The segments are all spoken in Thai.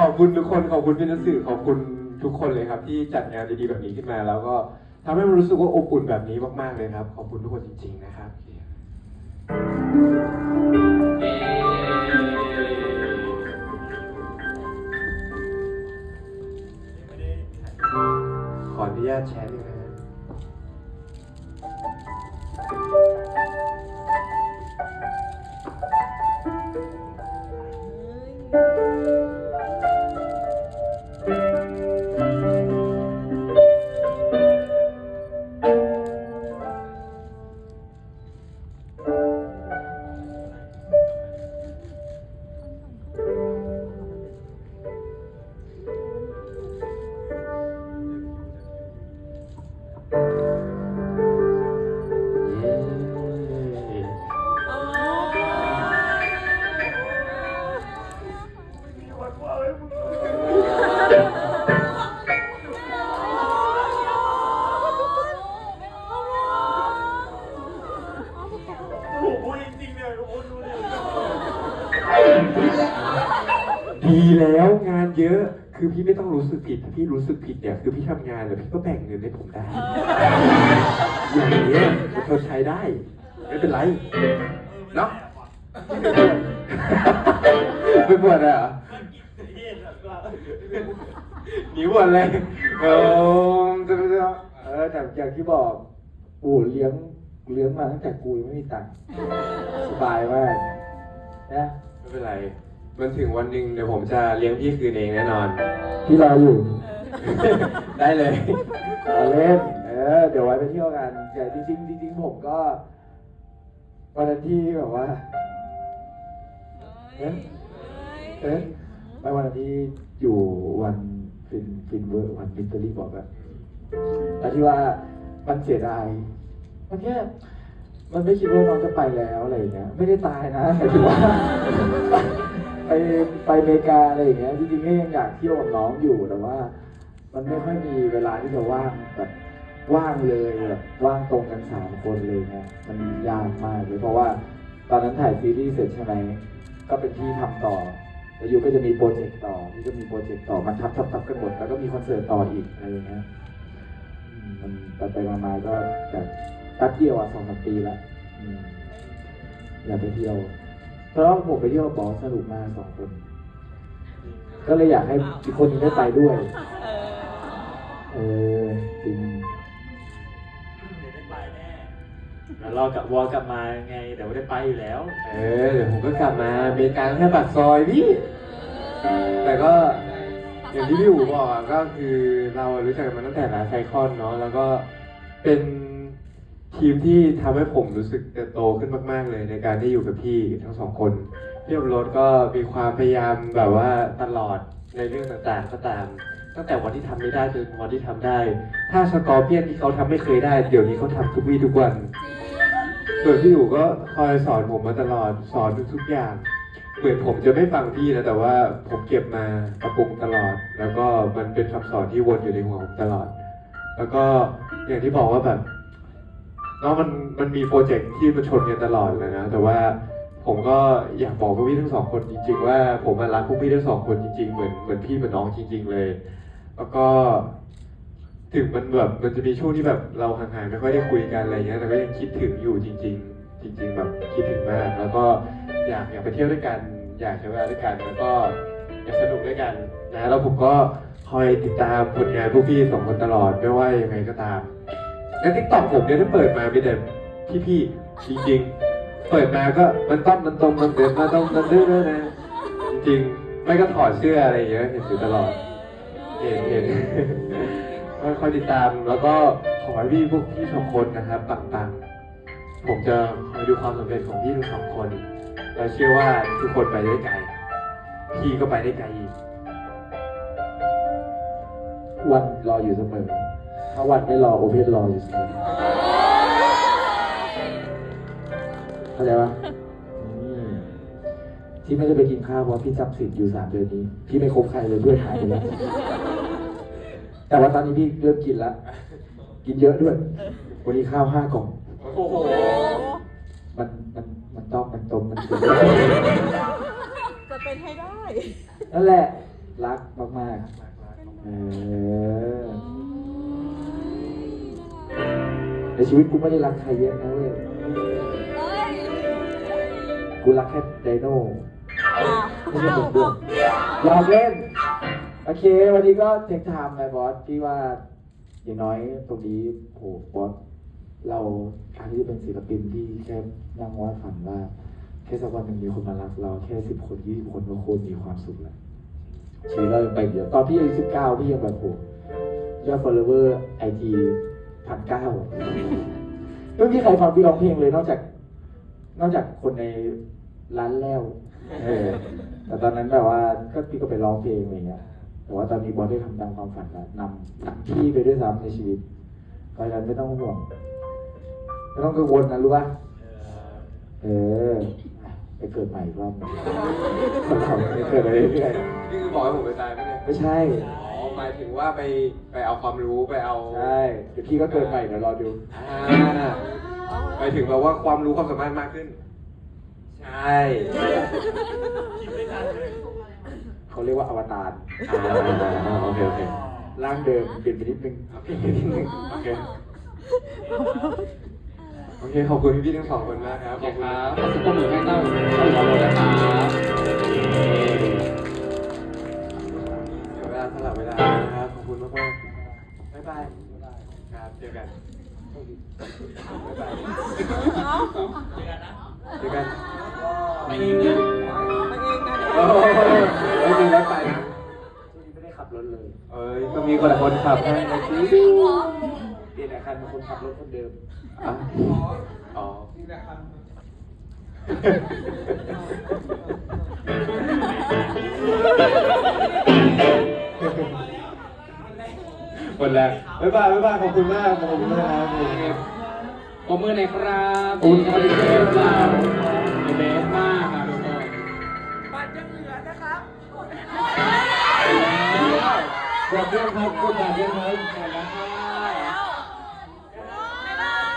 ขอบคุณทุกคนขอบคุณพี่นักสื่อขอบคุณทุกคนเลยครับ ที่จัดงานดีๆแบบนี้ขึ้นมา แล้วก็ทำให้มันรู้สึกว่าอบอุ่นแบบนี้มากๆเลยครับ ขอบคุณทุกคนจริง ๆ นะครับ ขออนุญาตแชร์ด้วยนะ ดีแล้วงานเยอะ คือพี่ไม่ต้องรู้สึกผิดถ้าพี่รู้สึกผิดเนี่ยคือพี่ทำงานแล้วพี่ก็แบ่งเงินให้ผมได้ อย่างเงี้ยจะทนใช้ได้ ไม่เป็นไรเนาะไม่ปวดอะเหรอเฮียแบบว่าหนีปวดเลยเออจะจะเออแต่อย่างที่บอกปู่เลี้ยงเลี้ยงมาตั้งแต่กูยังไม่มีตังค์สบายมากนะไม่เป็นไร มันถึงวันหนึ่งเดี๋ยวผมจะเลี้ยงพี่คืนเองแน่นอน พี่รออยู่ได้เลยเราเล่นเออเดี๋ยวไว้ไปเที่ยวกันแต่จริงๆจริงๆผมก็วันนั้นที่แบบว่า เอ๊ะ เอ๊ะไม่วันนั้นที่อยู่วันฟินฟินเวอร์วันฟินเตอรี่บอกแบบแล้วที่ว่ามันเสียดายมันแค่มันไม่คิดว่าน้องจะไปแล้วอะไรอย่างเงี้ยไม่ได้ตายนะหมายถึงว่า ไปไปอเมริกาอะไรอย่างเงี้ยจริงๆก็ยังอยากเที่ยวกับน้องอยู่แต่ว่า มันไม่ค่อยมีเวลาที่จะว่างแบบว่างเลยแบบว่างตรงกันสามคนเลยเนี่ยมันยากมากเลยเพราะว่า ตอนนั้นถ่ายซีรีส์เสร็จใช่ไหมก็เป็นที่ทำต่อแล้วยูก็จะมีโปรเจกต์ต่อที่ก็มีโปรเจกต์ต่อมันทับทับทับกันหมดแล้วก็มีคอนเสิร์ตต่ออีกอะไรอย่างเงี้ยมันไปไปมามาก็แบบแป๊บเดียวอะสองสามปีละอยากไปเที่ยว เพราะว่าผมไปเที่ยวกับบอสสนุกมากสองคน ก็เลยอยากให้อีกคนนึงได้ไปด้วย เออจริงเดี๋ยวได้ไปแน่แล้วรอกลับวอลกลับมาไงเดี๋ยวได้ไปอยู่แล้ว เออเดี๋ยวผมก็กลับมาอเมริกาแค่ปากซอยพี่แต่ก็อย่างที่พี่อู๋บอกอะก็คือเรารู้จักกันมาตั้งแต่ลาไซคอนเนาะแล้วก็เป็น ทีมที่ทำให้ผมรู้สึกเติบโตขึ้นมาก ๆ เลยในการที่อยู่กับพี่ทั้งสองคนพี่อบรถก็มีความพยายามแบบว่าตลอดในเรื่องต่างๆ ก็ตาม ตั้งแต่วันที่ทำไม่ได้จนวันที่ทำได้ ถ้าสกอร์เปียนที่เขาทำไม่เคยได้ เดี๋ยวนี้เขาทำทุกวี่ทุกวัน ส่วนพี่อยู่ก็คอยสอนผมมาตลอดสอนทุกๆอย่างเหมือนผมจะไม่ฟังพี่นะแต่ว่าผมเก็บมาปรับปรุงตลอด แล้วก็มันเป็นคำสอนที่วนอยู่ในหัวผมตลอด แล้วก็อย่างที่บอกว่าแบบ เนาะมันมันมีโปรเจกต์ที่มันชนกันตลอดเลยนะ แต่ว่าผมก็อยากบอกพวกพี่ทั้งสองคนจริง ๆ ว่าผมรักพวกพี่ทั้งสองคนจริง ๆ เหมือนเหมือนพี่เหมือนน้องจริง ๆ เลย แล้วก็ถึงมันแบบมันจะมีช่วงที่แบบเราห่างๆไม่ค่อยได้คุยกันอะไรเงี้ยแต่ก็ยังคิดถึงอยู่จริง ๆ จริง ๆ แบบคิดถึงมาก แล้วก็อยากอยากไปเที่ยวด้วยกัน อยากใช้เวลาด้วยกันแล้วก็อยากสนุกด้วยกันนะแล้วผมก็คอยติดตามผลงานพวกพี่สองคนตลอดไม่ว่ายังไงก็ตาม ในทิกตอกผมเนี่ยถ้าเปิดมามีแต่พี่ๆจริงๆ เปิดมาก็มันต้อมมันตรงมันเดินมาต้องมันดื้อๆนะ จริงๆ ไม่ก็ถอดเสื้ออะไรอย่างเงี้ยเห็นอยู่ตลอด เห็นเห็นคอยติดตามแล้วก็ขอให้พี่พวกพี่สองคนนะครับปังๆ ผมจะคอยดูความสำเร็จของพี่ทั้งสองคนและเชื่อว่าทุกคนไปได้ไกล พี่ก็ไปได้ไกลอีก วันรออยู่เสมอ ถ้าวันไม่รอโอเพนรออยู่เสมอเข้าใจปะอืมที่ไม่ได้ไปกินข้าวเพราะพี่จำสิทธิ์อยู่สามเดือนนี้ พี่ไม่คบใครเลยเพื่อนหายไปแล้วแต่ว่าตอนนี้พี่เริ่มกินแล้วกินเยอะด้วย วันนี้ข้าวห้ากล่องโอ้โหมันมันมันต้องมันตรงมันเกินจะเป็นให้ได้ นั่นแหละ รักมากๆเออ ในชีวิตกูไม่ได้รักใครเยอะนะเว้ย กูรักแค่ไดโน่ไม่ใช่ผมด้วยยอมเล่น โอเค วันนี้ก็เทคไทม์ไปบอสพี่ว่าอย่างน้อยตรงนี้โหบอสเราการที่จะเป็นศิลปินที่แค่นั่งวาดฝันว่าแค่สักวันหนึ่งมีคนมารักเราแค่สิบคนยี่สิบคนก็โคตรมีความสุขแล้วชีวิตเรายังไปเยอะตอนพี่อายุสิบเก้าพี่ยังแบบโหยอด follower ไอจีพันเก้า ไม่มีใครฟังพี่ร้องเพลงเลยนอกจาก นอกจากคนในร้านแล้วเออแต่ตอนนั้นแบบว่าก็พี่ก็ไปร้องเพลงอะไรเงี้ย แต่ว่าตอนนี้บอสได้ทำตามความฝันแล้วนำนำพี่ไปด้วยซ้ำในชีวิตเพราะฉะนั้นไม่ต้องห่วงไม่ต้องกังวลนะรู้ป่ะเออไปเกิดใหม่อีกรอบหนึ่งคนเราไปเกิดไปเรื่อยนี่คือบอกให้ผมไปตายไหมเนี่ยๆไม่ใช่อ๋อ หมายถึงว่าไปไปเอาความรู้ไปเอาใช่เดี๋ยวพี่ก็เกิดใหม่เดี๋ยวรอดูอ่าหมายถึงแบบว่าความรู้ความสามารถมากขึ้น ใช่คิดไม่ทันเลยเขาเรียกว่าอวตารอ่าโอเคโอเคร่างเดิมเปลี่ยนไปนิดนึงเปลี่ยนไปนิดนึงโอเคโอเคขอบคุณพี่ๆทั้งสองคนมากครับขอบคุณคครัรับบขอบคุณให้เต้าเต้าอยู่กับเรานะครับายบายครับเจอกันบ๊ายบายเจอกันไปอีกนะโอ้โหไม่มีแล้วไปนะช่วงนี้ไม่ได้ขับรถเลย เอ้ยก็มีคนละคนขับให้นะสิเปลี่ยนอาคารเป็นคนขับรถคนเดิมอะอ๋อหมด แล้วบ๊ายบายบ๊ายบายขอบคุณมากขอบคุณมากครับขอบมือหน่อยครับขอบคุณครับที่เจอเราเบสมากครับทุกคนกดยังครับกดบัตรยังครับ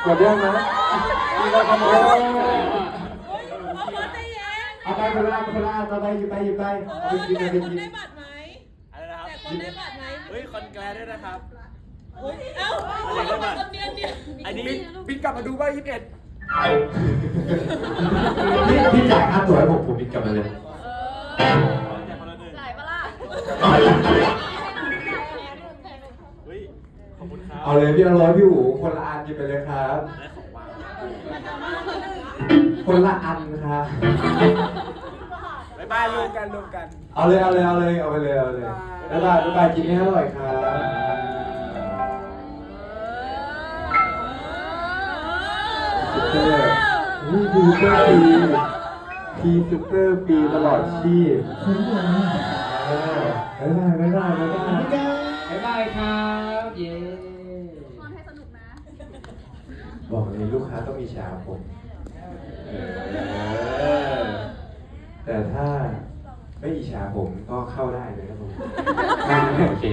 กดยังนะมีเราขโมยเอาไปคนละคนละเอาไปหยิบไปหยิบไปเอาไปกินเอาไปกินได้บัตรไหมอะไรนะครับแต่คนได้บัตรไหมเฮ้ยคอนแกรด้วยนะครับ เอ้าคนเดียวเดียวอันนี้บินกลับมาดูบ้างยี่สิบเอ็ดพี่พี่จ่ายค่าตั๋วให้ผมผมบินกลับมาเลยจากคนละหนึ่งจ่ายปะล่ะเฮ้ยขอบคุณครับเอาเลยพี่ละร้อยพี่หูคนละอันหยิบไปเลยครับได้ของว่างคนละอันครับบ๊ายบายรวมกันรวมกัน เอาเลยเอาเลยเอาเลยเอาไปเลยเอาเลยบ๊ายบายบ๊ายบายกินให้อร่อยครับ นี่คือเตอร์ปีพีซูเตอร์ปีตลอดชีพเออบ๊ายบายบ๊ายบายบ๊ายบายบ๊ายบายครับ เย้สนุกนะ บอกเลยลูกค้าต้องมีชาผมแต่ถ้าไม่มีชาผมก็เข้าได้เลยครับผมโอเค